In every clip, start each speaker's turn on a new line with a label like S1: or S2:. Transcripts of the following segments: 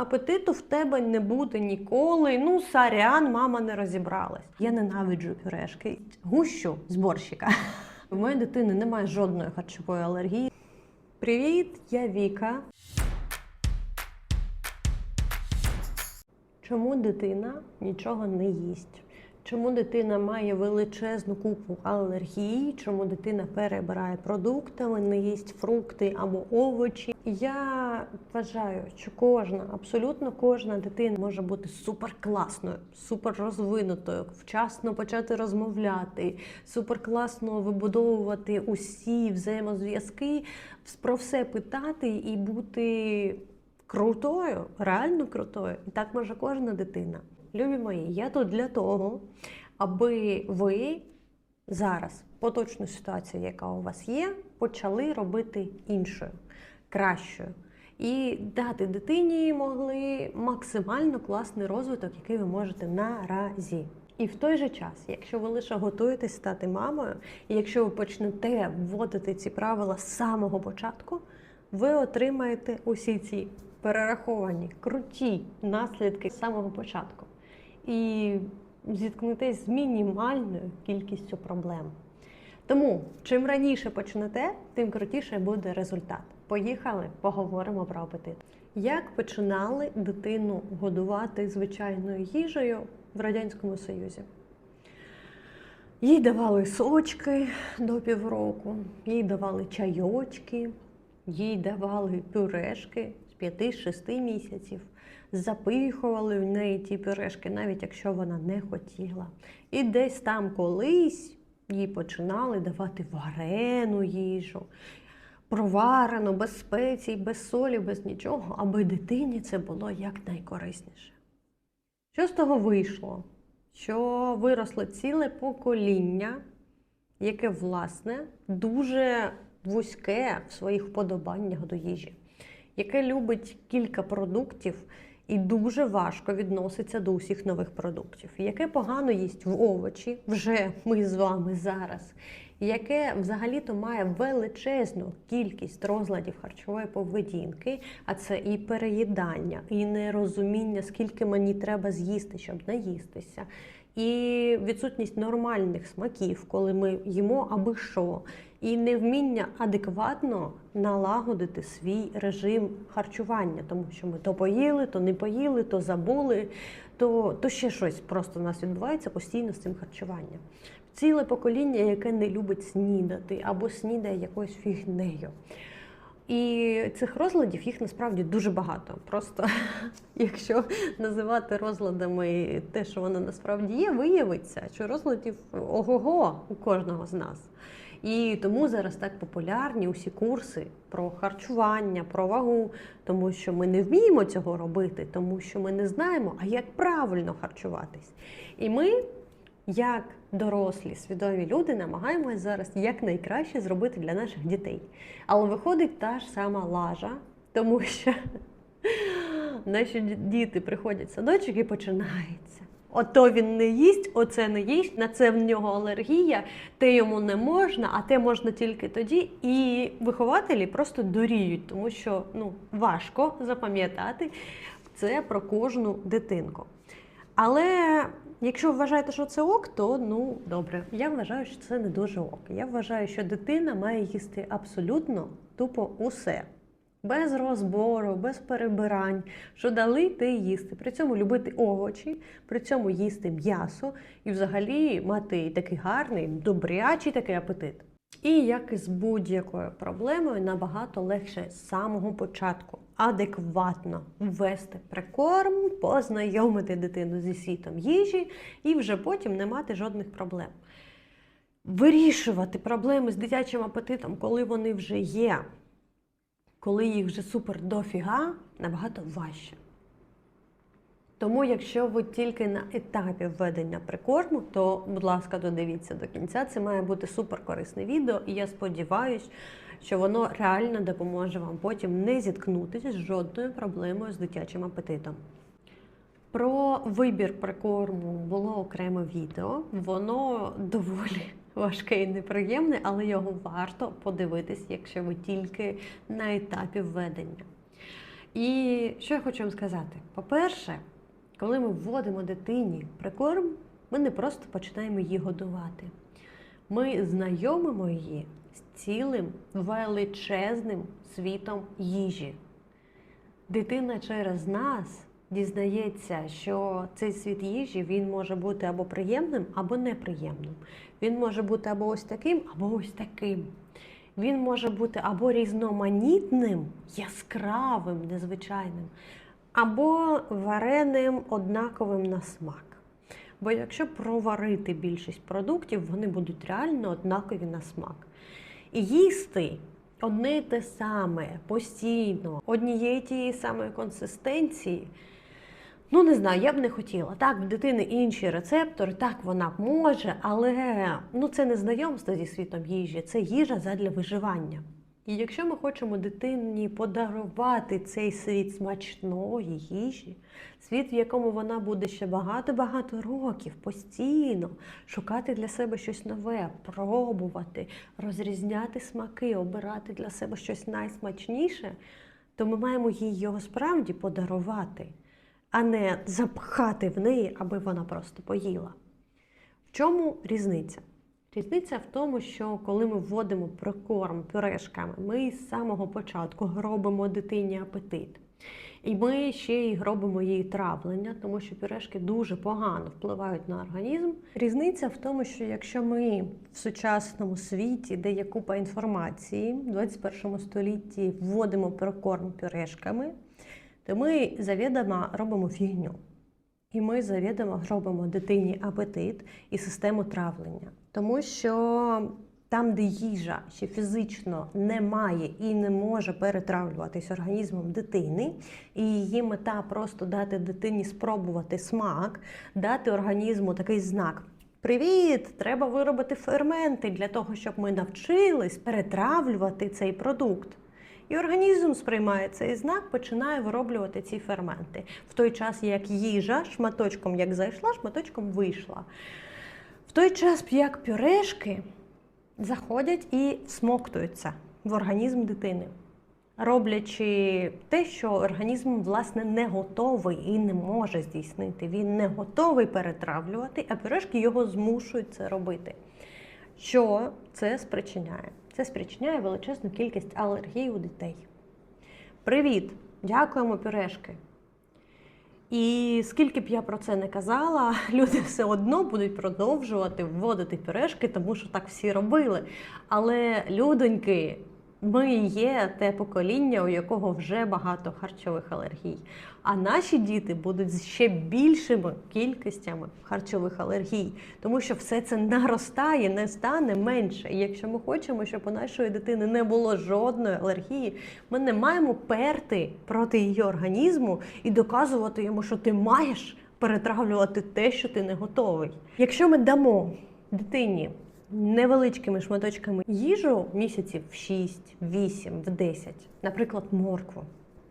S1: апетиту в тебе не буде ніколи. Ну, сарян, мама не розібралась. Я ненавиджу пюрешки. Гущу з борщика. У моєї дитини немає жодної харчової алергії. Привіт, я Віка. Чому дитина нічого не їсть? Чому дитина має величезну купу алергій? Чому дитина перебирає продуктами, не їсть фрукти або овочі? Я вважаю, що кожна, абсолютно кожна дитина може бути суперкласною, суперрозвинутою, вчасно почати розмовляти, суперкласно вибудовувати усі взаємозв'язки, про все питати і бути крутою, реально крутою. І так може кожна дитина. Любі мої, я тут для того, аби ви зараз поточну ситуацію, яка у вас є, почали робити іншою, кращою. І дати дитині могли максимально класний розвиток, який ви можете наразі. І в той же час, якщо ви лише готуєтесь стати мамою, і якщо ви почнете вводити ці правила з самого початку, ви отримаєте усі ці перераховані круті наслідки з самого початку. І зіткнетесь з мінімальною кількістю проблем. Тому чим раніше почнете, тим крутіше буде результат. Поїхали, поговоримо про апетит. Як починали дитину годувати звичайною їжею в Радянському Союзі? Їй давали сочки до півроку, їй давали чайочки, їй давали пюрешки з 5-6 місяців, запихували в неї ті пюрешки, навіть якщо вона не хотіла. І десь там колись їй починали давати варену їжу, проварену, без спецій, без солі, без нічого, аби дитині це було якнайкорисніше. Що з того вийшло? Що виросло ціле покоління, яке, власне, дуже вузьке в своїх вподобаннях до їжі, яке любить кілька продуктів і дуже важко відноситься до усіх нових продуктів, яке погано їсть в овочі, вже ми з вами зараз, яке взагалі-то має величезну кількість розладів харчової поведінки, а це і переїдання, і нерозуміння, скільки мені треба з'їсти, щоб наїстися. І відсутність нормальних смаків, коли ми їмо аби що, і невміння адекватно налагодити свій режим харчування, тому що ми то поїли, то не поїли, то забули, то, то ще щось просто у нас відбувається постійно з цим харчуванням. Ціле покоління, яке не любить снідати або снідає якоюсь фігнею. І цих розладів їх насправді дуже багато. Просто якщо називати розладами те, що воно насправді є, виявиться, що розладів ого-го у кожного з нас. І тому зараз так популярні усі курси про харчування, про вагу, тому що ми не вміємо цього робити, тому що ми не знаємо, а як правильно харчуватись. І ми, як дорослі, свідомі люди, намагаємось зараз якнайкраще зробити для наших дітей. Але виходить та ж сама лажа, тому що наші діти приходять в садочок і починається. Ото він не їсть, оце не їсть, на це в нього алергія, те йому не можна, а те можна тільки тоді. І вихователі просто доріють, тому що ну, важко запам'ятати це про кожну дитинку. Але якщо вважаєте, що це ок, то ну добре. Я вважаю, що це не дуже ок. Я вважаю, що дитина має їсти абсолютно тупо усе. Без розбору, без перебирань, що дали те їсти. При цьому любити овочі, при цьому їсти м'ясо і взагалі мати такий гарний, добрячий такий апетит. І як і з будь-якою проблемою, набагато легше з самого початку адекватно ввести прикорм, познайомити дитину зі світом їжі і вже потім не мати жодних проблем. Вирішувати проблеми з дитячим апетитом, коли вони вже є, коли їх вже супер дофіга, набагато важче. Тому, якщо ви тільки на етапі введення прикорму, то, будь ласка, додивіться до кінця. Це має бути супер корисне відео, і я сподіваюся, що воно реально допоможе вам потім не зіткнутися з жодною проблемою з дитячим апетитом. Про вибір прикорму було окреме відео. Воно доволі важке і неприємне, але його варто подивитись, якщо ви тільки на етапі введення. І що я хочу вам сказати? По-перше, коли ми вводимо дитині прикорм, ми не просто починаємо її годувати. Ми знайомимо її з цілим величезним світом їжі. Дитина через нас дізнається, що цей світ їжі він може бути або приємним, або неприємним. Він може бути або ось таким, або ось таким. Він може бути або різноманітним, яскравим, незвичайним, або вареним, однаковим на смак. Бо якщо проварити більшість продуктів, вони будуть реально однакові на смак. І їсти одне й те саме постійно, однієї тієї самої консистенції. Ну, не знаю, я б не хотіла. Так, в дитини інші рецептори, так вона може, але ну, це не знайомство зі світом їжі, це їжа задля виживання. І якщо ми хочемо дитині подарувати цей світ смачної їжі, світ, в якому вона буде ще багато-багато років постійно шукати для себе щось нове, пробувати, розрізняти смаки, обирати для себе щось найсмачніше, то ми маємо їй його справді подарувати, а не запхати в неї, аби вона просто поїла. В чому різниця? Різниця в тому, що коли ми вводимо прикорм пюрешками, ми з самого початку робимо дитині апетит. І ми ще й робимо їй травлення, тому що пюрешки дуже погано впливають на організм. Різниця в тому, що якщо ми в сучасному світі, де є купа інформації, в 21 столітті вводимо прикорм пюрешками, то ми завідомо робимо фігню. І ми завідомо робимо дитині апетит і систему травлення. Тому що там, де їжа ще фізично не має і не може перетравлюватись організмом дитини, і її мета просто дати дитині спробувати смак, дати організму такий знак. Привіт! Треба виробити ферменти для того, щоб ми навчились перетравлювати цей продукт. І організм сприймає цей знак, починає вироблювати ці ферменти. В той час, як їжа шматочком як зайшла, шматочком вийшла. В той час, як пюрешки заходять і смоктуються в організм дитини, роблячи те, що організм власне не готовий і не може здійснити. Він не готовий перетравлювати, а пюрешки його змушують це робити. Що це спричиняє? Це спричиняє величезну кількість алергій у дітей. Привіт! Дякуємо, пюрешки! І скільки б я про це не казала, люди все одно будуть продовжувати вводити пюрешки, тому що так всі робили. Але людоньки, ми є те покоління, у якого вже багато харчових алергій. А наші діти будуть з ще більшими кількостями харчових алергій, тому що все це наростає, не стане менше. І якщо ми хочемо, щоб у нашої дитини не було жодної алергії, ми не маємо перти проти її організму і доказувати йому, що ти маєш перетравлювати те, що ти не готовий. Якщо ми дамо дитині невеличкими шматочками їжу місяців в 6, в 8, в 10, наприклад, моркву,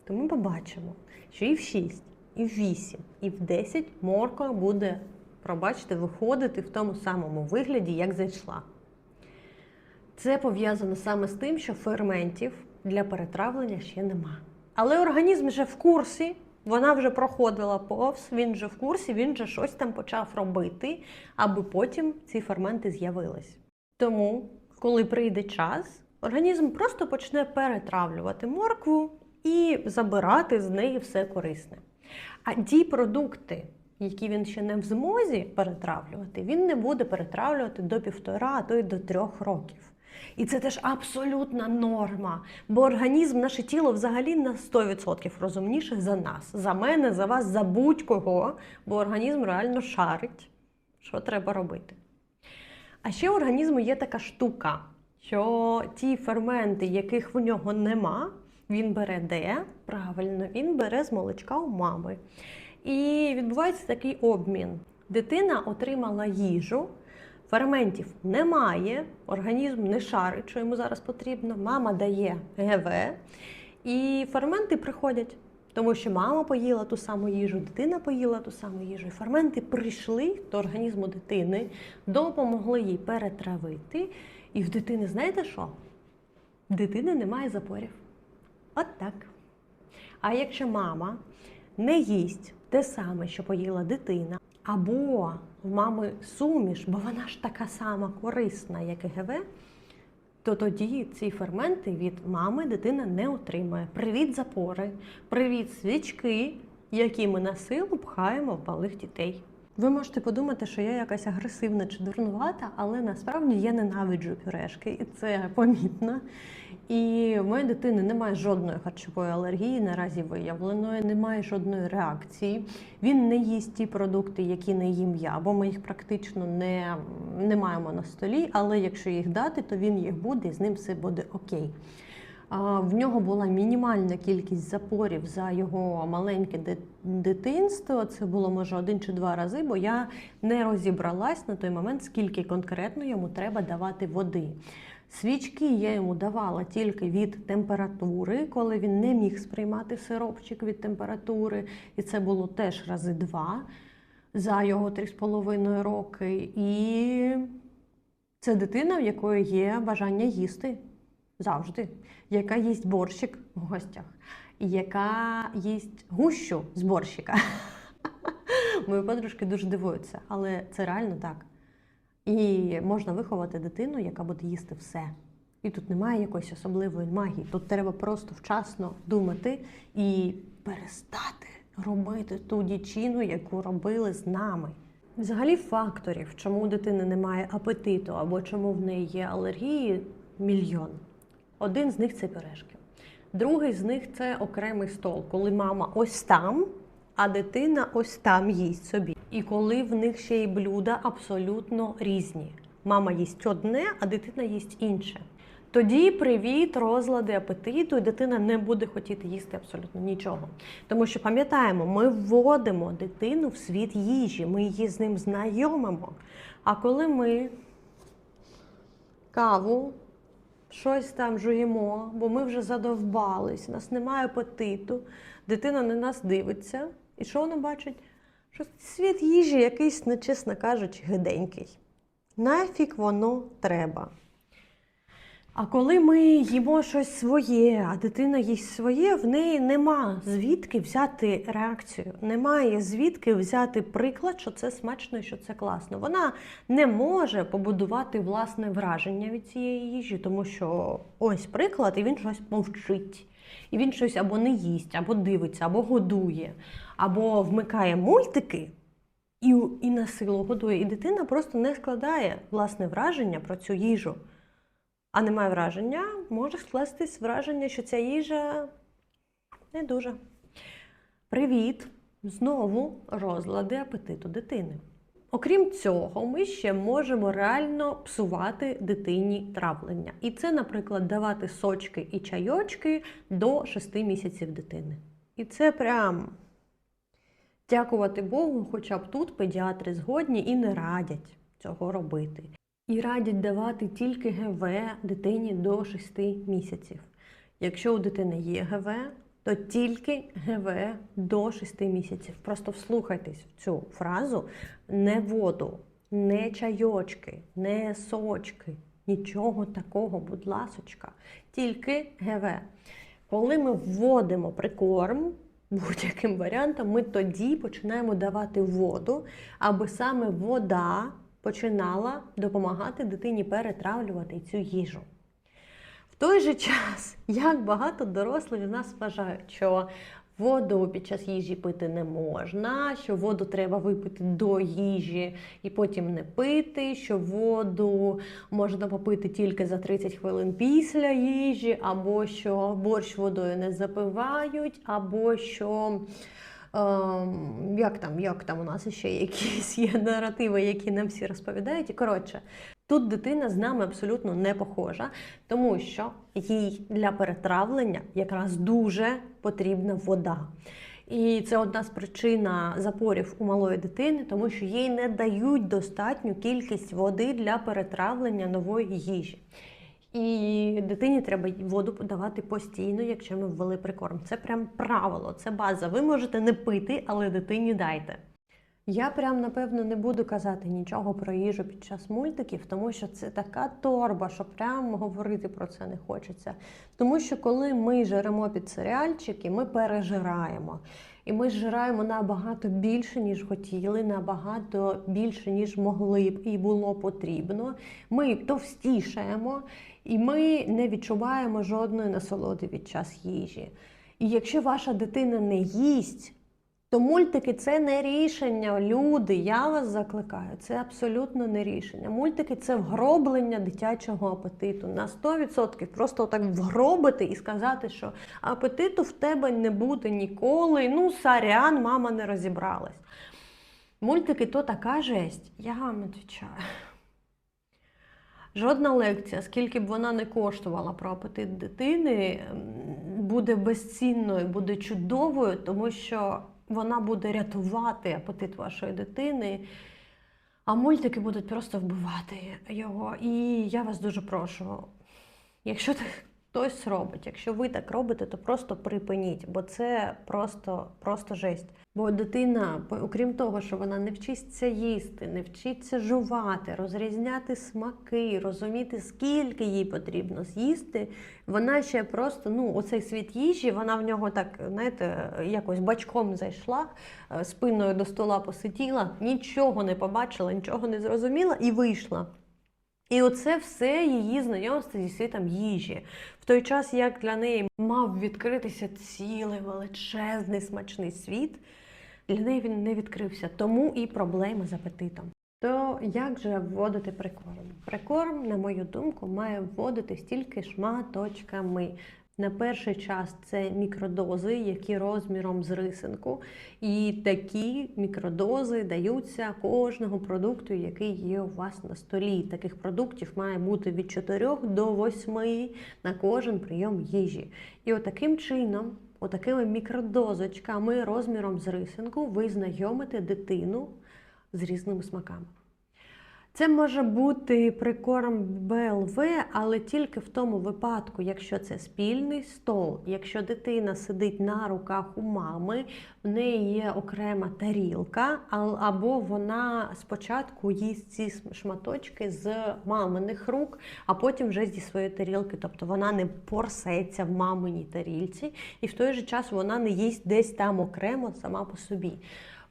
S1: то ми побачимо, що і в 6, і в 8, і в 10 морква буде, пробачте, виходити в тому самому вигляді, як зайшла. Це пов'язано саме з тим, що ферментів для перетравлення ще нема. Але організм вже в курсі, вона вже проходила повз, він вже в курсі, він вже щось там почав робити, аби потім ці ферменти з'явились. Тому, коли прийде час, організм просто почне перетравлювати моркву і забирати з неї все корисне. А ті продукти, які він ще не в змозі перетравлювати, він не буде перетравлювати до півтора, а то й до трьох років. І це теж абсолютна норма, бо організм, наше тіло взагалі на 100% розумніше за нас, за мене, за вас, за будь-кого, бо організм реально шарить, що треба робити. А ще у організму є така штука, що ті ферменти, яких в нього нема, він бере де? Правильно, він бере з молочка у мами. І відбувається такий обмін. Дитина отримала їжу, ферментів немає, організм не шарить, що йому зараз потрібно. Мама дає ГВ, і ферменти приходять. Тому що мама поїла ту саму їжу, дитина поїла ту саму їжу. І ферменти прийшли до організму дитини, допомогли їй перетравити. І в дитини, знаєте що? В дитини немає запорів. От так. А якщо мама не їсть те саме, що поїла дитина, або в мами суміш, бо вона ж така сама корисна, як і ГВ, то тоді ці ферменти від мами дитина не отримає. Привіт, запори, привіт, свічки, які ми на силу пхаємо в малих дітей. Ви можете подумати, що я якась агресивна чи дурнувата, але насправді я ненавиджу пюрешки, і це помітно. І в моєї дитини немає жодної харчової алергії, наразі виявленої, немає жодної реакції. Він не їсть ті продукти, які не їм я, бо ми їх практично не, не маємо на столі. Але якщо їх дати, то він їх буде і з ним все буде окей. В нього була мінімальна кількість запорів за його маленьке дитинство. Це було може один чи два рази, бо я не розібралась на той момент, скільки конкретно йому треба давати води. Свічки я йому давала тільки від температури, коли він не міг сприймати сиропчик від температури, і це було теж рази два за його 3,5 роки. І це дитина, в якої є бажання їсти завжди, яка їсть борщик в гостях, і яка їсть гущу з борщика. Мої подружки дуже дивуються, але це реально так. І можна виховати дитину, яка буде їсти все. І тут немає якоїсь особливої магії. Тут треба просто вчасно думати і перестати робити ту дічину, яку робили з нами. Взагалі, факторів, чому у дитини немає апетиту або чому в неї є алергії, мільйон. Один з них це пюрешки. Другий з них це окремий стол, коли мама ось там, а дитина ось там їсть собі. І коли в них ще й блюда абсолютно різні. Мама їсть одне, а дитина їсть інше. Тоді привіт, розлади апетиту, і дитина не буде хотіти їсти абсолютно нічого. Тому що пам'ятаємо, ми вводимо дитину в світ їжі, ми її з ним знайомимо. А коли ми каву, щось там жуємо, бо ми вже задовбались, у нас немає апетиту, дитина на нас дивиться, і що вона бачить? Що світ їжі якийсь, нечесно кажучи, гиденький. Нафік воно треба. А коли ми їмо щось своє, а дитина їсть своє, в неї нема звідки взяти реакцію, немає звідки взяти приклад, що це смачно і що це класно. Вона не може побудувати власне враження від цієї їжі, тому що ось приклад, і він щось мовчить. І він щось або не їсть, або дивиться, або годує, або вмикає мультики і, і на силу годує. І дитина просто не складає власне враження про цю їжу. А немає враження, може скластись враження, що ця їжа не дуже. Привіт! Знову розлади апетиту дитини. Окрім цього, ми ще можемо реально псувати дитині травлення. І це, наприклад, давати сочки і чайочки до 6 місяців дитини. І це прям дякувати Богу, хоча б тут педіатри згодні і не радять цього робити. І радять давати тільки ГВ дитині до 6 місяців. Якщо у дитини є ГВ, то тільки ГВ до 6 місяців. Просто вслухайтесь в цю фразу: не воду, не чайочки, не сочки, нічого такого, будь ласочка, тільки ГВ. Коли ми вводимо прикорм, будь-яким варіантом, ми тоді починаємо давати воду, аби саме вода починала допомагати дитині перетравлювати цю їжу. В той же час, як багато дорослих з нас вважають, що воду під час їжі пити не можна, що воду треба випити до їжі і потім не пити, що воду можна попити тільки за 30 хвилин після їжі, або що борщ водою не запивають, або що. Ем, як там, як там у нас ще якісь є наративи, які нам всі розповідають. І коротше, тут дитина з нами абсолютно не похожа, тому що їй для перетравлення якраз дуже потрібна вода. І це одна з причин запорів у малої дитини, тому що їй не дають достатню кількість води для перетравлення нової їжі. І дитині треба воду подавати постійно, якщо ми ввели прикорм. Це прям правило, це база. Ви можете не пити, але дитині дайте. Я прям напевно не буду казати нічого про їжу під час мультиків, тому що це така торба, що прям говорити про це не хочеться. Тому що коли ми жеремо під серіальчики, ми пережираємо. І ми зжираємо набагато більше, ніж хотіли, набагато більше, ніж могли б і було потрібно. Ми товстішаємо, і ми не відчуваємо жодної насолоди від час їжі. І якщо ваша дитина не їсть, то мультики це не рішення. Люди, я вас закликаю, це абсолютно не рішення. Мультики це вгроблення дитячого апетиту. На 100% просто так вгробити і сказати, що апетиту в тебе не буде ніколи. Ну, сорян, мама не розібралась. Мультики то така жесть. Я вам відповідаю. Жодна лекція, скільки б вона не коштувала про апетит дитини, буде безцінною, буде чудовою, тому що вона буде рятувати апетит вашої дитини. А мультики будуть просто вбивати його. І я вас дуже прошу, якщо так хтось робить, якщо ви так робите, то просто припиніть, бо це просто, просто жесть. Бо дитина, окрім того, що вона не вчиться їсти, не вчиться жувати, розрізняти смаки, розуміти, скільки їй потрібно з'їсти, вона ще просто, ну, оцей світ їжі, вона в нього так, знаєте, якось бачком зайшла, е, спиною до стола посиділа, нічого не побачила, нічого не зрозуміла і вийшла. І оце все її знайомство зі світом їжі. В той час, як для неї мав відкритися цілий величезний смачний світ, для неї він не відкрився. Тому і проблеми з апетитом. То як же вводити прикорм? Прикорм, на мою думку, має вводитись тільки шматочками. На перший час це мікродози, які розміром з рисинку. І такі мікродози даються кожного продукту, який є у вас на столі. Таких продуктів має бути від 4 до 8 на кожен прийом їжі. І отаким чином, отакими мікродозочками розміром з рисинку, ви знайомите дитину з різними смаками. Це може бути прикорм БЛВ, але тільки в тому випадку, якщо це спільний стол, якщо дитина сидить на руках у мами, в неї є окрема тарілка, або вона спочатку їсть ці шматочки з маминих рук, а потім вже зі своєї тарілки. Тобто вона не порсеться в маминій тарілці, і в той же час вона не їсть десь там окремо сама по собі.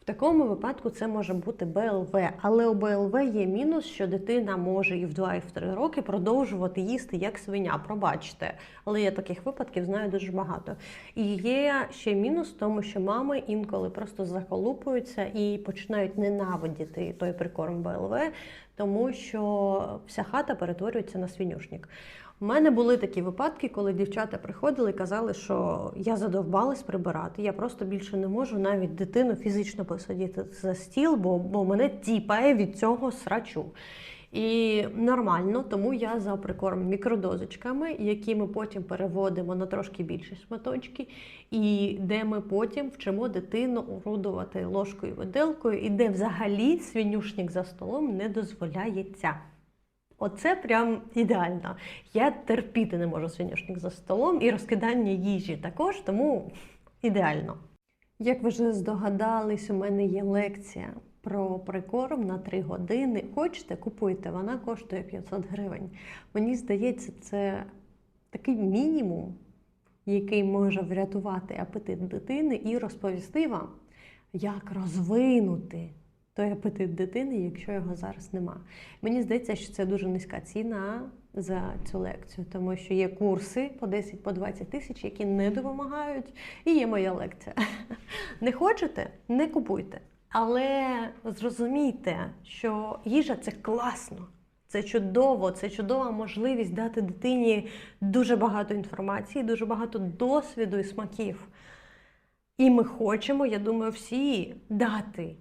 S1: В такому випадку це може бути БЛВ, але у БЛВ є мінус, що дитина може і в 2, і в 3 роки продовжувати їсти як свиня. Пробачте, але я таких випадків знаю дуже багато. І є ще мінус в тому, що мами інколи просто захолупуються і починають ненавидіти той прикорм БЛВ, тому що вся хата перетворюється на свинюшник. У мене були такі випадки, коли дівчата приходили і казали, що я задовбалась прибирати, я просто більше не можу навіть дитину фізично посадити за стіл, бо, бо мене тіпає від цього срачу. І нормально, тому я за прикорм мікродозочками, які ми потім переводимо на трошки більші шматочки, і де ми потім вчимо дитину орудувати ложкою виделкою, і де взагалі свинюшник за столом не дозволяється. Оце прям ідеально. Я терпіти не можу свинюшник за столом і розкидання їжі також, тому ідеально. Як ви вже здогадались, у мене є лекція про прикорм на 3 години. Хочете, купуйте, вона коштує 500 гривень. Мені здається, це такий мінімум, який може врятувати апетит дитини і розповісти вам, як розвинути той апетит дитини, якщо його зараз нема. Мені здається, що це дуже низька ціна за цю лекцію, тому що є курси по 10 по 20 тисяч, які не допомагають, і є моя лекція. Не хочете, не купуйте. Але зрозумійте, що їжа це класно. Це чудово, це чудова можливість дати дитині дуже багато інформації, дуже багато досвіду і смаків. І ми хочемо, я думаю, всі дати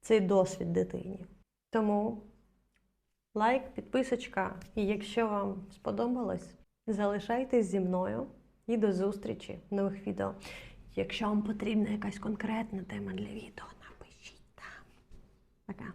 S1: цей досвід дитині. Тому лайк, підписочка. І якщо вам сподобалось, залишайтесь зі мною і до зустрічі в нових відео. Якщо вам потрібна якась конкретна тема для відео, напишіть там. Пока.